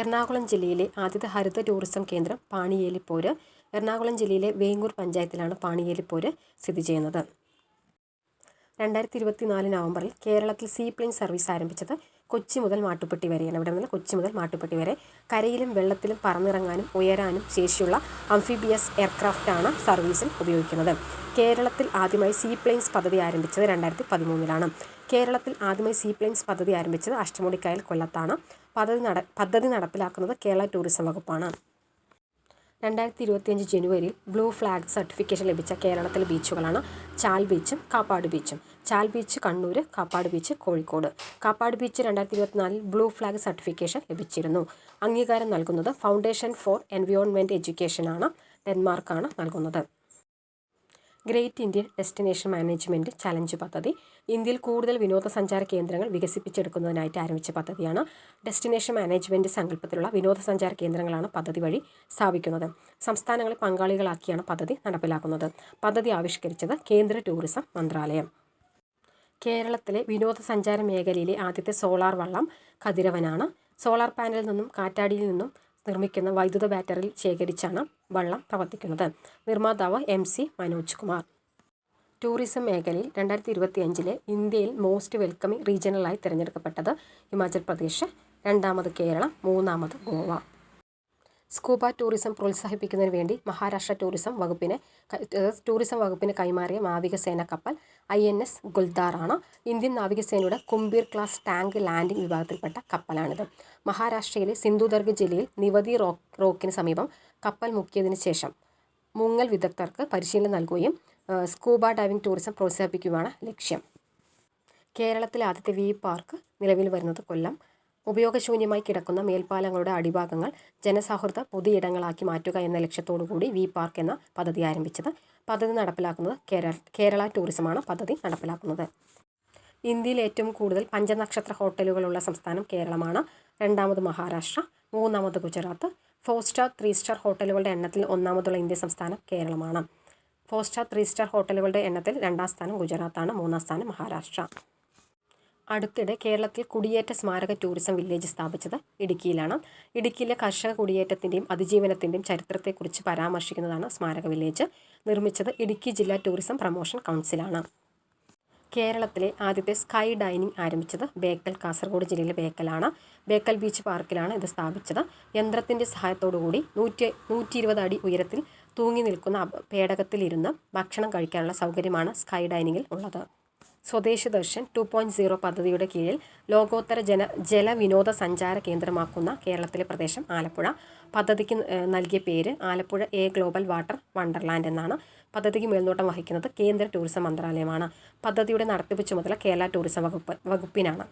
എറണാകുളം ജില്ലയിലെ ആദ്യത്തെ ഹരിത ടൂറിസം കേന്ദ്രം പാണിയേലിപ്പോര്. എറണാകുളം ജില്ലയിലെ വേങ്ങൂർ പഞ്ചായത്തിലാണ് പാണിയേലിപ്പോര് സ്ഥിതി ചെയ്യുന്നത്. രണ്ടായിരത്തി ഇരുപത്തി നാല് നവംബറിൽ കേരളത്തിൽ സീപ്ലെയിൻ സർവീസ് ആരംഭിച്ചത് കൊച്ചി മുതൽ മാട്ടുപ്പെട്ടി വരെയാണ്. ഇവിടെ നിന്ന് കൊച്ചി മുതൽ മാട്ടുപ്പെട്ടി വരെ കരയിലും വെള്ളത്തിലും പറന്നിറങ്ങാനും ഉയരാനും ശേഷിയുള്ള അംഫിബിയസ് എയർക്രാഫ്റ്റാണ് സർവീസിൽ ഉപയോഗിക്കുന്നത്. കേരളത്തിൽ ആദ്യമായി സീപ്ലെയിൻസ് പദ്ധതി ആരംഭിച്ചത് രണ്ടായിരത്തി പതിമൂന്നിലാണ് കേരളത്തിൽ ആദ്യമായി സീപ്ലെയിൻസ് പദ്ധതി ആരംഭിച്ചത് അഷ്ടമുടിക്കായൽ കൊല്ലത്താണ്. പദ്ധതി നട പദ്ധതി നടപ്പിലാക്കുന്നത് കേരള ടൂറിസം വകുപ്പാണ്. രണ്ടായിരത്തി ഇരുപത്തിയഞ്ച് ജനുവരിയിൽ ബ്ലൂ ഫ്ലാഗ് സർട്ടിഫിക്കേഷൻ ലഭിച്ച കേരളത്തിലെ ബീച്ചുകളാണ് ചാൽ ബീച്ചും കാപ്പാട് ബീച്ചും. Chal beach Kannur Kappad beach Kozhikode. Kappad beach രണ്ടായിരത്തി ഇരുപത്തിനാലിൽ ബ്ലൂ ഫ്ലാഗ് സർട്ടിഫിക്കേഷൻ ലഭിച്ചിരുന്നു. അംഗീകാരം നൽകുന്നത് ഫൗണ്ടേഷൻ ഫോർ എൻവയോൺമെന്റ് എഡ്യൂക്കേഷനാണ് ഡെൻമാർക്കാണ് നൽകുന്നത്. Great Indian destination management challenge പദ്ധതി. ഇന്ത്യയിൽ കൂടുതൽ വിനോദസഞ്ചാര കേന്ദ്രങ്ങൾ വികസിപ്പിച്ചെടുക്കുന്നതിനായിട്ട് ആരംഭിച്ച പദ്ധതിയാണ് ഡെസ്റ്റിനേഷൻ മാനേജ്മെന്റ് സങ്കല്പത്തിലുള്ള വിനോദസഞ്ചാര കേന്ദ്രങ്ങളാണ് പദ്ധതി വഴി സ്ഥാപിക്കുന്നത്. സംസ്ഥാനങ്ങളെ പങ്കാളികളാക്കിയാണ് പദ്ധതി നടപ്പിലാക്കുന്നത്. പദ്ധതി ആവിഷ്കരിച്ചത് കേന്ദ്ര ടൂറിസം മന്ത്രാലയം. കേരളത്തിലെ വിനോദസഞ്ചാര മേഖലയിലെ ആദ്യത്തെ സോളാർ വള്ളം കതിരവനാണ്. സോളാർ പാനലിൽ നിന്നും കാറ്റാടിയിൽ നിന്നും നിർമ്മിക്കുന്ന വൈദ്യുത ബാറ്ററിയിൽ ശേഖരിച്ചാണ് വള്ളം പ്രവർത്തിക്കുന്നത്. നിർമ്മാതാവ് M C Manoj Kumar. Tourism മേഖലയിൽ രണ്ടായിരത്തി ഇരുപത്തി അഞ്ചിലെ ഇന്ത്യയിൽ മോസ്റ്റ് വെൽക്കമിംഗ് റീജിയണലായി തിരഞ്ഞെടുക്കപ്പെട്ടത് ഹിമാചൽ പ്രദേശ് രണ്ടാമത് കേരളം മൂന്നാമത് ഗോവ. സ്കൂബ ടൂറിസം പ്രോത്സാഹിപ്പിക്കുന്നതിന് വേണ്ടി മഹാരാഷ്ട്ര ടൂറിസം വകുപ്പിനെ ടൂറിസം വകുപ്പിന് കൈമാറിയ നാവികസേന കപ്പൽ ഐ എൻ എസ് ഗുൽദാർ ആണ് ഇന്ത്യൻ നാവികസേനയുടെ കുംബീർ ക്ലാസ് ടാങ്ക് ലാൻഡിംഗ് വിഭാഗത്തിൽപ്പെട്ട കപ്പലാണിത്. മഹാരാഷ്ട്രയിലെ സിന്ധുദർഗ് ജില്ലയിൽ നിവതി റോക്ക് റോക്കിന് സമീപം കപ്പൽ മുക്കിയതിന് ശേഷം മുങ്ങൽ വിദഗ്ധർക്ക് പരിശീലനം നൽകുകയും സ്കൂബ ഡൈവിംഗ് ടൂറിസം പ്രോത്സാഹിപ്പിക്കുകയാണ് ലക്ഷ്യം. കേരളത്തിലെ ആദ്യത്തെ വി പാർക്ക് നിലവിൽ വരുന്നത് കൊല്ലം. ഉപയോഗശൂന്യമായി കിടക്കുന്ന മേൽപ്പാലങ്ങളുടെ അടിഭാഗങ്ങൾ ജനസൗഹൃദ പൊതുയിടങ്ങളാക്കി മാറ്റുക എന്ന ലക്ഷ്യത്തോടുകൂടി വി പാർക്ക് എന്ന പദ്ധതി ആരംഭിച്ചത്. പദ്ധതി നടപ്പിലാക്കുന്നത് കേരള കേരള ടൂറിസമാണ് പദ്ധതി നടപ്പിലാക്കുന്നത്. ഇന്ത്യയിൽ ഏറ്റവും കൂടുതൽ പഞ്ചനക്ഷത്ര ഹോട്ടലുകളുള്ള സംസ്ഥാനം കേരളമാണ്. രണ്ടാമത് മഹാരാഷ്ട്ര മൂന്നാമത് Gujarat four star three star ഹോട്ടലുകളുടെ എണ്ണത്തിൽ ഒന്നാമതുള്ള ഇന്ത്യ സംസ്ഥാനം കേരളമാണ്. ഫോർ സ്റ്റാർ ത്രീ സ്റ്റാർ ഹോട്ടലുകളുടെ എണ്ണത്തിൽ രണ്ടാം സ്ഥാനം ഗുജറാത്താണ് മൂന്നാം സ്ഥാനം മഹാരാഷ്ട്ര. അടുത്തിടെ കേരളത്തിൽ കുടിയേറ്റ സ്മാരക ടൂറിസം വില്ലേജ് സ്ഥാപിച്ചത് ഇടുക്കിയിലാണ്. ഇടുക്കിയിലെ കർഷക കുടിയേറ്റത്തിന്റെയും അതിജീവനത്തിന്റെയും ചരിത്രത്തെക്കുറിച്ച് പരാമർശിക്കുന്നതാണ് സ്മാരക വില്ലേജ്. നിർമ്മിച്ചത് ഇടുക്കി ജില്ലാ ടൂറിസം പ്രമോഷൻ കൗൺസിലാണ്. കേരളത്തിലെ ആദ്യത്തെ സ്കൈ ഡൈനിങ് ആരംഭിച്ചത് ബേക്കൽ കാസർഗോഡ് ജില്ലയിലെ ബേക്കലാണ്. ബേക്കൽ ബീച്ച് പാർക്കിലാണ് ഇത് സ്ഥാപിച്ചത്. യന്ത്രത്തിന്റെ സഹായത്തോടുകൂടി നൂറ്റി നൂറ്റി ഇരുപത് അടി ഉയരത്തിൽ തൂങ്ങി നിൽക്കുന്ന പേടകത്തിലിരുന്ന് ഭക്ഷണം കഴിക്കാനുള്ള സൗകര്യമാണ് സ്കൈ ഡൈനിങ്ങിൽ ഉള്ളത്. സ്വദേശി ദർശൻ ടു പോയിന്റ് സീറോ പദ്ധതിയുടെ കീഴിൽ ലോകോത്തര ജന ജലവിനോദ സഞ്ചാര കേന്ദ്രമാക്കുന്ന കേരളത്തിലെ പ്രദേശം ആലപ്പുഴ. പദ്ധതിക്ക് നൽകിയ പേര് Alappuzha a global water wonderland എന്നാണ്. പദ്ധതിക്ക് മേൽനോട്ടം വഹിക്കുന്നത് കേന്ദ്ര ടൂറിസം മന്ത്രാലയമാണ്. പദ്ധതിയുടെ നടത്തിപ്പ് ചുമതല കേരള ടൂറിസം വകുപ്പ് വകുപ്പിനാണ്.